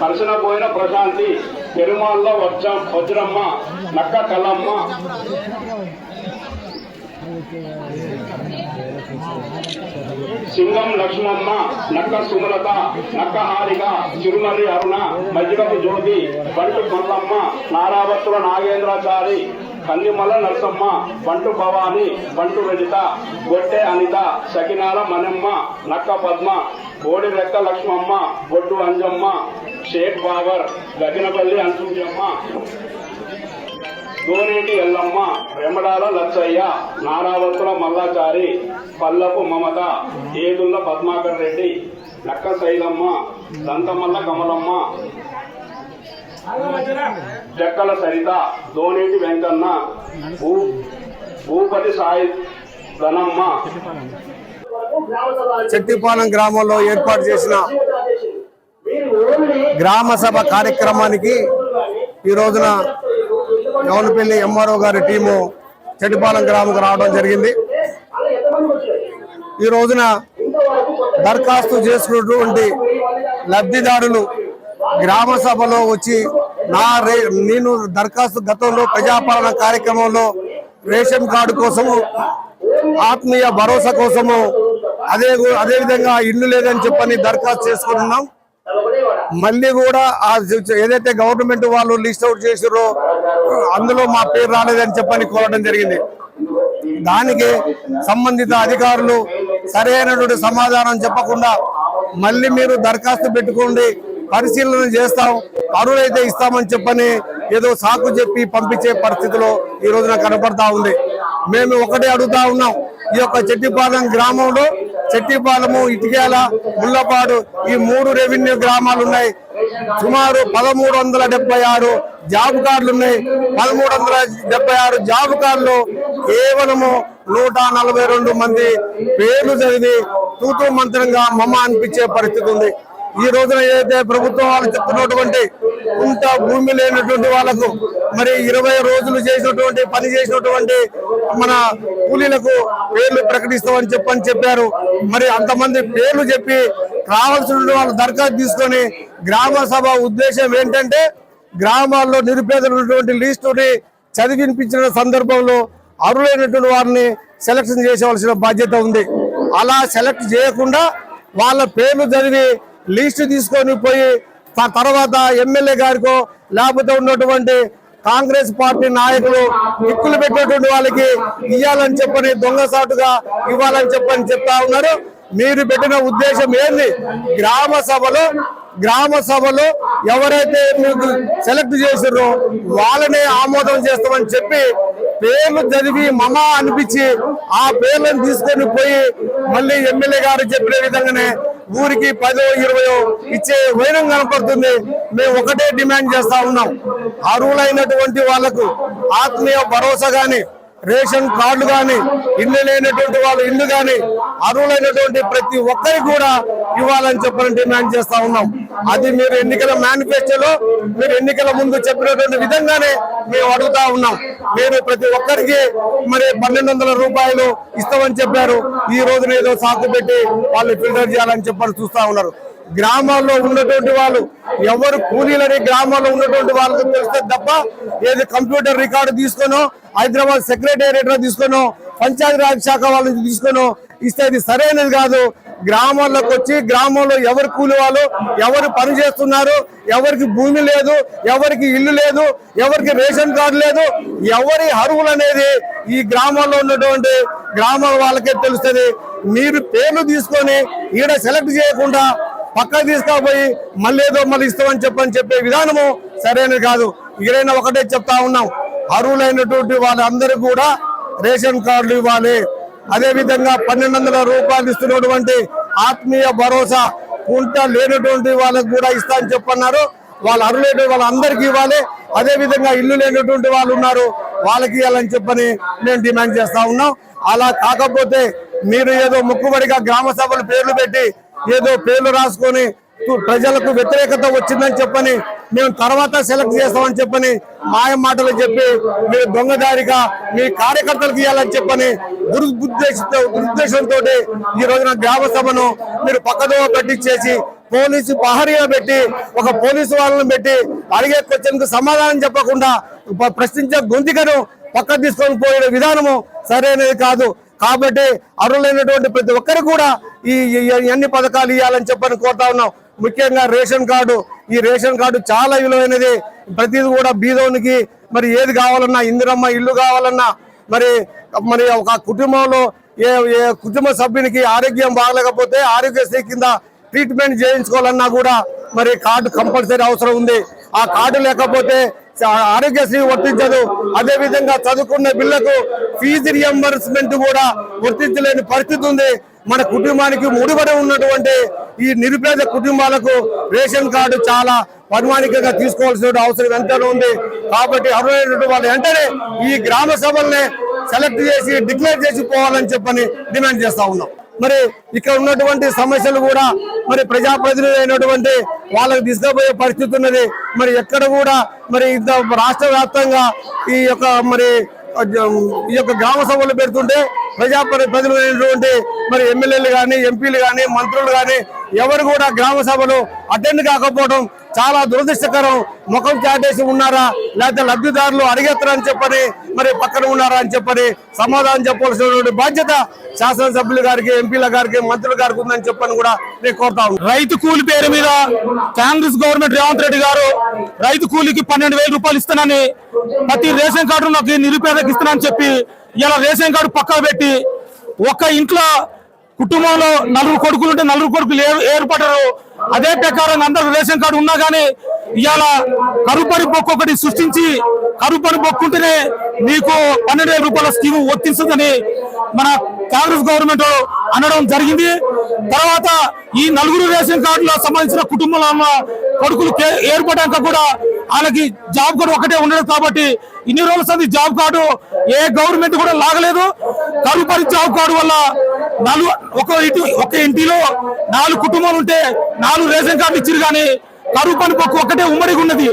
కలిసిన పోయిన ప్రశాంతి పెరుమాళ్ళ వజ్ర వజ్రమ్మ నక్క కలమ్మ సింగం లక్ష్మమ్మ నక్క సుమలత నక్క హారిక చిరుమర్రి అరుణ మజ్జిగపు జ్యోతి బంటు కొల్లమ్మ నారావత్తుల నాగేంద్రాచారి కందిమల నరసమ్మ బంటు భవాని బంటు రజిత గొట్టె అనిత సకినాల మనమ్మ నక్క పద్మ కోడి రెక్క లక్ష్మమ్మ బొడ్డు అంజమ్మ. షేక్ బాబర్ గగినపల్లి అంశుజమ్మ దోనేటి ఎల్లమ్మ రెమడాల లచ్చయ్య నారావత్తుల మల్లాచారి పల్లపు మమత ఏదుల్ల పద్మాకర్ రెడ్డి నక్క శైలమ్మ దంతమల్ల కమలమ్మ జక్కల సరిత దోనేటి వెంకన్న భూపతి సాయి ధనమ్మ. చెట్టిపాలెం గ్రామంలో ఏర్పాటు చేసిన గ్రామ సభ కార్యక్రమానికి ఈ రోజున గౌనపల్లి ఎంఆర్ఓ గారి టీము చెట్టిపాలెం గ్రామంకు రావడం జరిగింది. ఈ రోజున దరఖాస్తు చేసుకున్నటువంటి లబ్ధిదారులు గ్రామ సభలో వచ్చి నా రే నేను దరఖాస్తు గతంలో ప్రజాపాలన కార్యక్రమంలో రేషన్ కార్డు కోసము ఆత్మీయ భరోసా కోసము అదే అదేవిధంగా ఇల్లు లేదని చెప్పని దరఖాస్తు చేసుకున్నాం. మళ్ళీ కూడా ఆ ఏదైతే గవర్నమెంట్ వాళ్ళు లిస్ట్ అవుట్ చేసారో అందులో మా పేరు రాలేదని చెప్పని కోరడం జరిగింది. దానికి సంబంధిత అధికారులు సరైనటువంటి సమాధానం చెప్పకుండా మళ్ళీ మీరు దరఖాస్తు పెట్టుకోండి పరిశీలన చేస్తాం అరువులైతే ఇస్తామని చెప్పని ఏదో సాకు చెప్పి పంపించే పరిస్థితిలో ఈ రోజున కనపడతా ఉంది. మేము ఒకటే అడుగుతా ఉన్నాం ఈ యొక్క చెట్టిపాలెం గ్రామంలో చెట్టిపాలెము ఇటికేల ముల్లపాడు ఈ మూడు రెవెన్యూ గ్రామాలు ఉన్నాయి సుమారు పదమూడు వందల డెబ్బై ఆరు జాబ్ కార్డులు ఉన్నాయి పదమూడు వందల డెబ్బై ఆరు జాబ్ కార్డులు కేవలము నూట నలభై రెండు మంది పేర్లు చదివి తూతూ మంత్రంగా మమ్మ అనిపించే పరిస్థితి ఉంది. ఈ రోజున ఏదైతే ప్రభుత్వం వాళ్ళు చెప్తున్నటువంటి కుంట భూమి లేనటువంటి వాళ్ళకు మరి ఇరవై రోజులు చేసినటువంటి పని చేసినటువంటి మన కూలీలకు పేర్లు ప్రకటిస్తామని చెప్పని చెప్పారు. మరి అంతమంది పేర్లు చెప్పి కావాల్సిన వాళ్ళు దరఖాస్తు తీసుకొని గ్రామ సభ ఉద్దేశం ఏంటంటే గ్రామాల్లో నిరుపేదలు ఉన్నటువంటి లిస్టుని చదివినిపించిన సందర్భంలో అర్హులైనటువంటి వారిని సెలక్షన్ చేసేవలసిన బాధ్యత ఉంది. అలా సెలెక్ట్ చేయకుండా వాళ్ళ పేర్లు చదివి లీస్టు తీసుకొని పోయి తర్వాత ఎమ్మెల్యే గారికో లేకపోతే ఉన్నటువంటి కాంగ్రెస్ పార్టీ నాయకులు దిక్కులు పెట్టేటువంటి వాళ్ళకి ఇవ్వాలని చెప్పని దొంగసాటుగా ఇవ్వాలని చెప్పని చెప్తా ఉన్నారు. మీరు పెట్టిన ఉద్దేశం ఏంది? గ్రామ సభలో గ్రామ సభలో ఎవరైతే మీకు సెలెక్ట్ చేసారో వాళ్ళనే ఆమోదం చేస్తామని చెప్పి పేర్లు చదివి మమ అనిపించి ఆ పేర్లను తీసుకొని పోయి మళ్ళీ ఎమ్మెల్యే గారు చెప్పిన విధంగానే ఊరికి పదో ఇరవయో ఇచ్చే వైరం కనపడుతుంది. మేము ఒకటే డిమాండ్ చేస్తా ఉన్నాం. అర్హులైనటువంటి వాళ్ళకు ఆత్మీయ భరోసా కానీ రేషన్ కార్డు కానీ ఇల్లు లేనటువంటి వాళ్ళు ఇల్లు కానీ అర్హులైనటువంటి ప్రతి ఒక్కరికి కూడా ఇవ్వాలని చెప్పని డిమాండ్ చేస్తా ఉన్నాం. అది మీరు ఎన్నికల మేనిఫెస్టోలో మీరు ఎన్నికల ముందు చెప్పినటువంటి విధంగానే మేము అడుగుతా ఉన్నాం. మీరు ప్రతి ఒక్కరికి మరి పన్నెండు వందల రూపాయలు ఇస్తామని చెప్పారు. ఈ రోజున ఏదో సాకు పెట్టి వాళ్ళు ఫిల్టర్ చేయాలని చెప్పని చూస్తా ఉన్నారు. గ్రామాల్లో ఉన్నటువంటి వాళ్ళు ఎవరు కూలీలని గ్రామాల్లో ఉన్నటువంటి వాళ్ళకి తెలిస్తే తప్ప ఏది కంప్యూటర్ రికార్డు తీసుకునో హైదరాబాద్ సెక్రటేరియట్లో తీసుకొనో పంచాయతీరాజ్ శాఖ వాళ్ళకి తీసుకునో ఇస్తే అది సరైనది కాదు. గ్రామాల్లోకి వచ్చి గ్రామంలో ఎవరు కూలి వాళ్ళు ఎవరు పని చేస్తున్నారు ఎవరికి భూమి లేదు ఎవరికి ఇల్లు లేదు ఎవరికి రేషన్ కార్డు లేదు ఎవరి అరువులు అనేది ఈ గ్రామాల్లో ఉన్నటువంటి గ్రామాల వాళ్ళకే తెలుస్తుంది. మీరు పేర్లు తీసుకొని ఈడ సెలెక్ట్ చేయకుండా పక్కకు తీసుకుపోయి మళ్ళీ ఏదో మళ్ళీ ఇస్తామని చెప్పని చెప్పే విధానము సరైనది కాదు. ఇక్కడైనా ఒకటే చెప్తా ఉన్నాం. అర్హులైనటువంటి వాళ్ళందరూ కూడా రేషన్ కార్డులు ఇవ్వాలి. అదేవిధంగా పన్నెండు వందల రూపాయలు ఇస్తున్నటువంటి ఆత్మీయ భరోసా కుంట లేనటువంటి వాళ్ళకు కూడా ఇస్తా అని చెప్పన్నారు. వాళ్ళు అర్హులైన వాళ్ళందరికీ ఇవ్వాలి. అదే విధంగా ఇల్లు లేనటువంటి వాళ్ళు ఉన్నారు వాళ్ళకి ఇవ్వాలని చెప్పని మేము డిమాండ్ చేస్తా ఉన్నాం. అలా కాకపోతే మీరు ఏదో ముక్కుబడిగా గ్రామ సభలు పేర్లు పెట్టి ఏదో పేర్లు రాసుకొని ప్రజలకు వ్యతిరేకత వచ్చిందని చెప్పని మేము తర్వాత సెలెక్ట్ చేస్తామని చెప్పని మాయ మాటలు చెప్పి మీరు దొంగదారిగా మీ కార్యకర్తలకు ఇవ్వాలని చెప్పని దురుద్దేశంతో దురుద్దేశంతో ఈ రోజున గ్రామ సభను మీరు పక్కదోవ పట్టించేసి పోలీసు పహరీగా పెట్టి ఒక పోలీసు వాళ్ళని పెట్టి అడిగే క్వశ్చన్ సమాధానం చెప్పకుండా ప్రశ్నించే గొంతికను పక్క తీసుకొని పోయే విధానము సరైనది కాదు. కాబట్టి అర్హులైనటువంటి ప్రతి ఒక్కరు కూడా ఈ అన్ని పథకాలు ఇవ్వాలని చెప్పని కోరుతా ఉన్నాం. ముఖ్యంగా రేషన్ కార్డు ఈ రేషన్ కార్డు చాలా విలువైనది. ప్రతిది కూడా బీదోనికి మరి ఏది కావాలన్నా ఇందిరమ్మ ఇల్లు కావాలన్నా మరి మరి ఒక కుటుంబంలో ఏ ఏ కుటుంబ సభ్యునికి ఆరోగ్యం బాగలేకపోతే ఆరోగ్యశ్రీ కింద ట్రీట్మెంట్ చేయించుకోవాలన్నా కూడా మరి కార్డు కంపల్సరీ అవసరం ఉంది. ఆ కార్డు లేకపోతే ఆరోగ్యశ్రీ వర్తించదు. అదే విధంగా చదువుకున్న పిల్లకు ఫీజు రియంబర్స్మెంట్ కూడా వర్తించలేని పరిస్థితి ఉంది. మన కుటుంబానికి ముడిపడి ఉన్నటువంటి ఈ నిరుపేద కుటుంబాలకు రేషన్ కార్డు చాలా పరిమాణికంగా తీసుకోవాల్సిన అవసరం ఎంతనో ఉంది. కాబట్టి అర్హులైనటువంటి వాళ్ళు వెంటనే ఈ గ్రామ సభల్ని సెలెక్ట్ చేసి డిక్లేర్ చేసి పోవాలని చెప్పని డిమాండ్ చేస్తా ఉన్నాం. మరి ఇక్కడ ఉన్నటువంటి సమస్యలు కూడా మరి ప్రజాప్రతినిధి అయినటువంటి వాళ్ళకి తీసుకుపోయే పరిస్థితి ఉన్నది. మరి ఎక్కడ కూడా మరి ఇంత రాష్ట్ర వ్యాప్తంగా ఈ యొక్క మరి ఈ యొక్క గ్రామ సభలు పెడుతుంటే ప్రజా ప్రజలు అయినటువంటి మరి ఎమ్మెల్యేలు కానీ ఎంపీలు కానీ మంత్రులు కానీ ఎవరు కూడా గ్రామ సభలు అటెండ్ కాకపోవడం చాలా దురదృష్టకరం. ముఖం చాటేసి ఉన్నారా? లేకపోతే లబ్ధిదారులు అడిగేస్తారని చెప్పని మరి పక్కన ఉన్నారా అని చెప్పని సమాధానం చెప్పవలసినటువంటి బాధ్యత శాసనసభ్యుల గారికి ఎంపీల గారికి మంత్రుల గారికి ఉందని చెప్పని కూడా నేను కోరుతా రైతు కూలి పేరు మీద కాంగ్రెస్ గవర్నమెంట్ రేవంత్ రెడ్డి గారు రైతు కూలికి పన్నెండు వేల రూపాయలు ఇస్తానని ప్రతి రేషన్ కార్డు నాకు నిరుపేదకి ఇస్తానని చెప్పి ఇలా రేషన్ కార్డు పక్కన పెట్టి ఒక్క ఇంట్లో కుటుంబంలో నలుగురు కొడుకులు ఉంటే నలుగురు కొడుకులు ఏర్పడరు. అదే ప్రకారం అందరూ రేషన్ కార్డు ఉన్నా గానీ ఇవాళ కరుపడి బొక్కు ఒకటి సృష్టించి కరుపడి బొక్కుంటేనే మీకు పన్నెండు వేల రూపాయల స్కీమ్ వర్తిస్తుందని మన కాంగ్రెస్ గవర్నమెంట్ అనడం జరిగింది. తర్వాత ఈ నలుగురు రేషన్ కార్డులో సంబంధించిన కుటుంబంలో కొడుకులు కే- ఏర్పడాక కూడా వాళ్ళకి జాబ్ కార్డు ఒకటే ఉండదు కాబట్టి ఇన్ని రోజుల సంది జాబ్ కార్డు ఏ గవర్నమెంట్ కూడా లాగలేదు. తదుపరి జాబ్ కార్డు వల్ల నాలుగు ఒక ఇంటి ఒక ఇంటిలో నాలుగు కుటుంబాలు ఉంటే నాలుగు రేషన్ కార్డు ఇచ్చారు కానీ కరువు పని బొక్కు ఒక్కటే ఉమ్మడిగా ఉన్నది.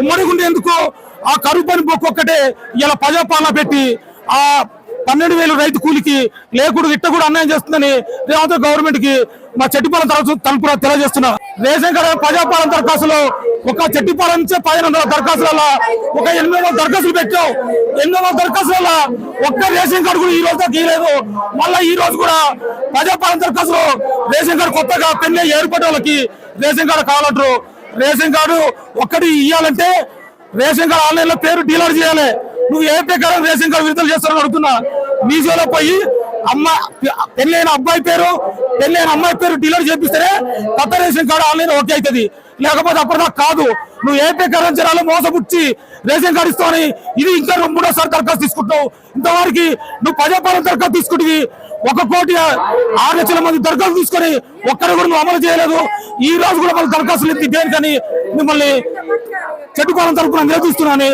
ఉమ్మడిగా ఉండేందుకు ఆ కరువు పని బొక్కు ఒక్కటే ఇలా ప్రజాపాలన పెట్టి ఆ పన్నెండు వేలు రైతు కూలికి లేకుడు ఇట్ట కూడా అన్యాయం చేస్తుందని రేవంత్ గవర్నమెంట్కి మా చెట్టిపాలెం తరచు తలుపు తెలియజేస్తున్నా. రేషన్ కార్డు ప్రజాపాలన దరఖాస్తులో ఒక చెట్టిపాలెం నుంచే పదిహేను వందల దరఖాస్తుల ఒక ఎనిమిది వందల దరఖాస్తులు పెట్టాం ఎనిమిది వందల దరఖాస్తుల ఒక్క రేషన్ కార్డు కూడా ఈ రోజు దాకా మళ్ళీ మళ్ళా ఈ రోజు కూడా ప్రజాపాలన దరఖాస్తులో రేషన్ కార్డు కొత్తగా పెళ్ళి ఏర్పడే వాళ్ళకి రేషన్ కార్డు కావాలంటారు. రేషన్ కార్డు ఒక్కటి ఇవ్వాలంటే రేషన్ కార్డు ఆన్లైన్లో పేరు డీలర్ చేయాలి. నువ్వు ఏ ప్రకారం రేషన్ కార్డు విడుదల చేస్తారని అడుగుతున్నా. మీజోలో పోయి అమ్మ పెళ్ళైన అబ్బాయి పేరు పెళ్ళైన అమ్మాయి పేరు డీలర్ చేపిస్తే కొత్త రేషన్ కార్డు ఆన్లైన్ ఓకే అవుతుంది. లేకపోతే అప్పటిదాకా కాదు. నువ్వు ఏపీ ప్రకారం జనాలు మోసపుచ్చి రేషన్ కార్డు ఇస్తావని ఇది ఇంకా మూడోసారి దరఖాస్తు తీసుకుంటావు ఇంతవరకు నువ్వు పదే పదం దరఖాస్తు తీసుకుంటుంది ఒక కోటి ఆరు లక్షల మంది దరఖాస్తు తీసుకొని ఒక్కరు కూడా నువ్వు అమలు చేయలేదు. ఈ రోజు కూడా మళ్ళీ దరఖాస్తులు ఎత్తి దేనికని మిమ్మల్ని చెట్టుకోవడం తరపున నిలదీస్తున్నాను.